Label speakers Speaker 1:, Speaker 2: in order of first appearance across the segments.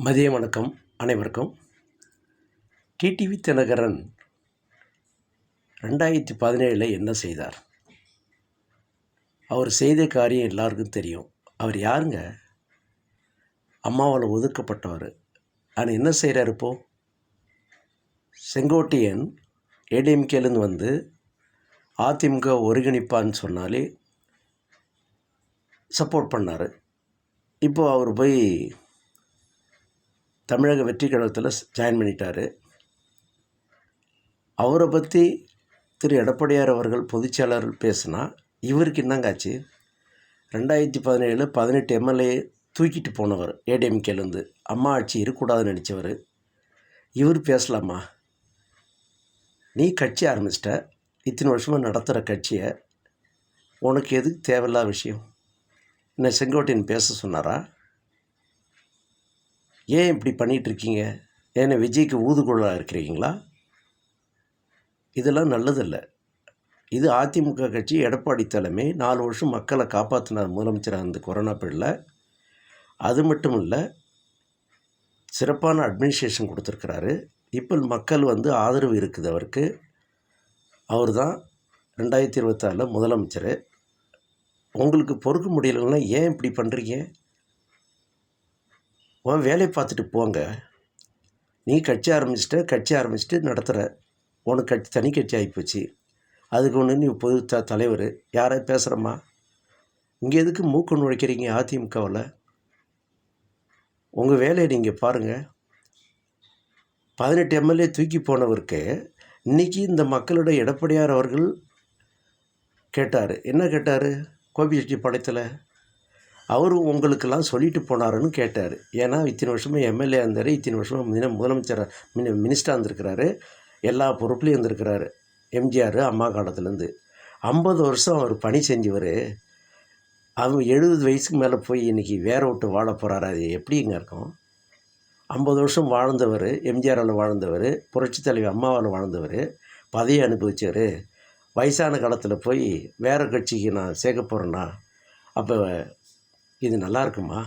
Speaker 1: மதிய வணக்கம் அனைவருக்கும். டிடிவி தினகரன் ரெண்டாயிரத்தி பதினேழில் என்ன செய்தார்? அவர் செய்த காரியம் எல்லாருக்கும் தெரியும். அவர் யாருங்க? அம்மாவால் ஒதுக்கப்பட்டவர். ஆனால் என்ன செய்கிறார் இப்போ? செங்கோட்டையன் ஏடிஎம்கேலேருந்து வந்து அதிமுக ஒருங்கிணைப்பான்னு சொன்னாலே சப்போர்ட் பண்ணார். இப்போ அவர் போய் தமிழக வெற்றி கழகத்தில் ஜாயின் பண்ணிட்டார். அவரை பற்றி திரு எடப்பாடியார் அவர்கள் பொதுச்செயலாளர் பேசுனா இவருக்கு என்னங்க ஆச்சு? ரெண்டாயிரத்தி பதினேழில் பதினெட்டு எம்எல்ஏ தூக்கிட்டு போனவர் ஏடிஎம்கேலேருந்து. அம்மா ஆட்சி இருக்கக்கூடாதுன்னு நினச்சவர். இவர் பேசலாமா? நீ கட்சி ஆரம்பிச்சிட்ட இத்தனை வருஷமாக நடத்துகிற கட்சியை உனக்கு எதுக்கு தேவையில்லாத விஷயம்? என்ன செங்கோட்டையன் பேச சொன்னாரா? ஏன் இப்படி பண்ணிகிட்ருக்கீங்க? ஏன்னா விஜய்க்கு ஊதுகுழலாக இருக்கிறீங்களா? இதெல்லாம் நல்லதில்லை. இது அதிமுக கட்சி எடப்பாடி தலைமை நாலு வருஷம் மக்களை காப்பாற்றினார் முதலமைச்சராக இந்த கொரோனா பீரியடில். அது மட்டும் இல்லை சிறப்பான அட்மினிஸ்ட்ரேஷன் கொடுத்துருக்கிறாரு. இப்போ மக்கள் வந்து ஆதரவு இருக்குது அவருக்கு. அவர் தான் ரெண்டாயிரத்தி இருபத்தாறில் முதலமைச்சர். உங்களுக்கு பொறுக்க முடியலன்னா ஏன் இப்படி பண்ணுறீங்க உன் வேலையை பார்த்துட்டு போங்க. நீ கட்சி ஆரம்பிச்சிட்ட கட்சி ஆரம்பிச்சிட்டு நடத்துகிற உனக்கு கட்சி தனி கட்சி ஆகிப்போச்சு. அதுக்கு ஒன்று நீ பொது த தலைவர். யாரை பேசுகிறம்மா இங்கே எதுக்கு மூக்கு நுழைக்கிறீங்க அதிமுகவில்? உங்கள் வேலையை நீங்கள் பாருங்கள் பதினெட்டு எம்எல்ஏ தூக்கி போனவருக்கு இன்றைக்கி இந்த மக்களோட எடப்பாடியார் அவர்கள் கேட்டார். என்ன கேட்டார்? கோபி செட்டி படத்தில்? அவர் உங்களுக்கெல்லாம் சொல்லிட்டு போனாருன்னு கேட்டார். ஏன்னா இத்தனை வருஷமாக எம்எல்ஏ இருந்தார் இத்தனை வருஷமாக மின முதலமைச்சர் மினி மினிஸ்டராக இருந்திருக்கிறாரு எல்லா பொறுப்புலையும் இருந்திருக்கிறாரு எம்ஜிஆர் அம்மா காலத்துலேருந்து. ஐம்பது வருஷம் அவர் பணி செஞ்சவர். அவங்க எழுபது வயசுக்கு மேலே போய் இன்றைக்கி வேற விட்டு வாழ போகிறாரு அது எப்படிங்க இருக்கும்? ஐம்பது வருஷம் வாழ்ந்தவர் எம்ஜிஆரால் வாழ்ந்தவர் புரட்சி தலைவி அம்மாவால் வாழ்ந்தவர் பதவி அனுபவித்தவர் வயசான காலத்தில் போய் வேறு கட்சிக்கு நான் சேர்க்க போகிறேன்னா அப்போ இது நல்லா இருக்குமா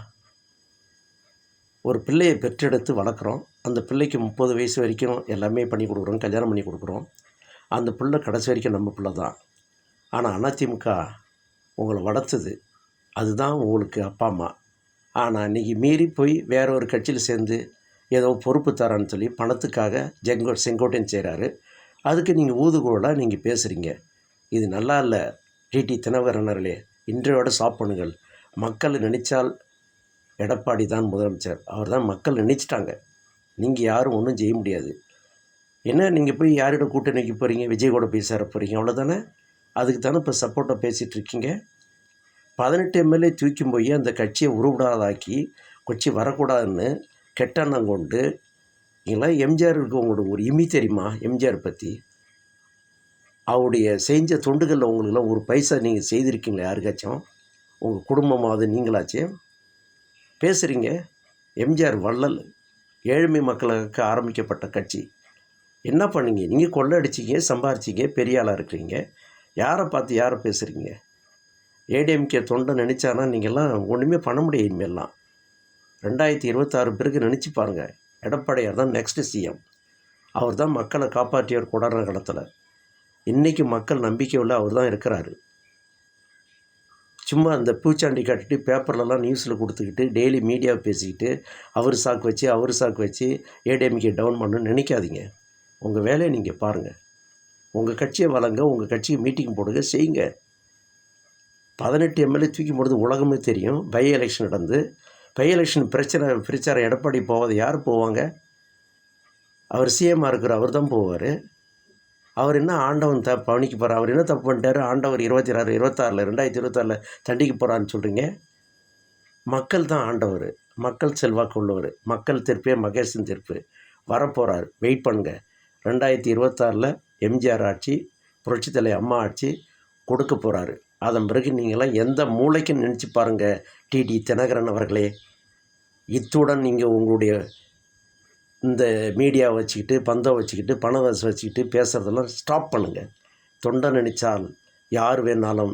Speaker 1: ஒரு பிள்ளையை பெற்றெடுத்து வளர்க்குறோம். அந்த பிள்ளைக்கு முப்பது வயசு வரைக்கும் எல்லாமே பண்ணி கொடுக்குறோம் கல்யாணம் பண்ணி கொடுக்குறோம். அந்த பிள்ளை கடைசி வரைக்கும் நம்ம பிள்ளை தான். ஆனால் அதிமுக உங்களை வளர்த்தது. அதுதான் உங்களுக்கு அப்பா அம்மா. ஆனால் இன்றைக்கி மீறி போய் வேற ஒரு கட்சியில் சேர்ந்து ஏதோ பொறுப்பு தரான்னு சொல்லி பணத்துக்காக ஜெங்கோ செங்கோட்டையன் செய்கிறாரு அதுக்கு நீங்கள் ஊதுகோலாக நீங்கள் பேசுகிறீங்க இது நல்லா இல்லை. டிடி தினகரனர்களே இன்றையோட சாப்பிடுங்கள் மக்கள் நினைச்சால் எடப்பாடி தான் முதலமைச்சர். அவர் தான் மக்கள் நினைச்சிட்டாங்க. நீங்கள் யாரும் ஒன்றும் செய்ய முடியாது. என்ன நீங்கள் போய் யாரோட கூட்டணிக்கு போகிறீங்க விஜய் கூட போய் சேர போகிறீங்க அவ்வளோதானே அதுக்கு தானே இப்போ சப்போர்ட்டாக பேசிகிட்ருக்கீங்க பதினெட்டு எம்எல்ஏ தூக்கும் போய் அந்த கட்சியை உருவிடாதாக்கி கொச்சி வரக்கூடாதுன்னு கெட்டெண்ணம் கொண்டு நீங்களாம் எம்ஜிஆருக்கு இருக்கவங்களோட ஒரு இமி தெரியுமா? எம்ஜிஆர் பற்றி அவருடைய செஞ்ச தொண்டுகளில் உங்களுக்குலாம் ஒரு பைசா நீங்கள் செய்திருக்கீங்களா? யாருக்காச்சும்? உங்கள் குடும்பமாவது நீங்களாச்சே? பேசுகிறீங்க எம்ஜிஆர் வள்ளல் ஏழ்மை மக்களுக்கு ஆரம்பிக்கப்பட்ட கட்சி. என்ன பண்ணீங்க? நீங்கள் கொள்ளடிச்சிங்க சம்பாரிச்சிங்க பெரிய ஆளாக இருக்கிறீங்க. யாரை பார்த்து யாரை பேசுகிறீங்க ஏடிஎம்கே தொண்டை நினச்சானா நீங்கள்லாம் ஒன்றுமே பண்ண முடியும் இனிமேல்லாம். ரெண்டாயிரத்தி இருபத்தாறு பிறகு நினச்சி பாருங்கள் எடப்பாடியார் தான் நெக்ஸ்ட்டு சிஎம் அவர் தான் மக்களை காப்பாற்றியவர் கொடாடுற காலத்தில். இன்றைக்கி மக்கள் நம்பிக்கை உள்ள அவர் தான் இருக்கிறாரு. சும்மா அந்த பூச்சாண்டி கட்டிட்டு பேப்பர்லலாம் நியூஸில் கொடுத்துக்கிட்டு டெய்லி மீடியாவை பேசிக்கிட்டு அவர் சாக்கு வச்சு அவர் சாக்கு வச்சு ஏடிஎம்கே டவுன் பண்ணணும்னு நினைக்காதீங்க. உங்கள் வேலையை நீங்கள் பாருங்கள் உங்கள் கட்சியை வளங்க உங்கள் கட்சிக்கு மீட்டிங் போடுங்க செய்யுங்க. பதினெட்டு எம்எல்ஏ தூக்கி போடுறது உலகமே தெரியும். பை எலெக்ஷன் நடந்து பை எலெக்ஷன் பிரச்சனை பிரச்சாரம் எடப்பாடி போவாது யார் போவாங்க? அவர் சிஎம்மாக இருக்கிற அவர் தான் போவார். அவர் என்ன ஆண்டவன் த பவனிக்கு போகிறார் அவர் என்ன தப்பு பண்ணிட்டார்? ஆண்டவர் இருபத்தி ஆறு இருபத்தாறில் ரெண்டாயிரத்தி இருபத்தாறில் தண்டிக்க போகிறான்னு சொல்கிறீங்க மக்கள் தான் ஆண்டவர். மக்கள் செல்வாக்கு உள்ளவர். மக்கள் திருப்பே மகேஷன் திருப்பு. வரப்போகிறார் வெயிட் பண்ணுங்க. ரெண்டாயிரத்தி இருபத்தாறில் எம்ஜிஆர் ஆட்சி புரட்சித்தலை அம்மா ஆட்சி கொடுக்க போகிறாரு அதன் பிறகு நீங்களாம் எந்த மூளைக்கும் நினச்சி பாருங்கள் டிடி தினகரன் அவர்களே. இத்துடன் நீங்கள் உங்களுடைய இந்த மீடியா வச்சுக்கிட்டு பந்தம் வச்சுக்கிட்டு பணம் வச்சுக்கிட்டு பேசுகிறதெல்லாம் ஸ்டாப் பண்ணுங்கள் தொண்டை நினைச்சால் யார் வேணாலும்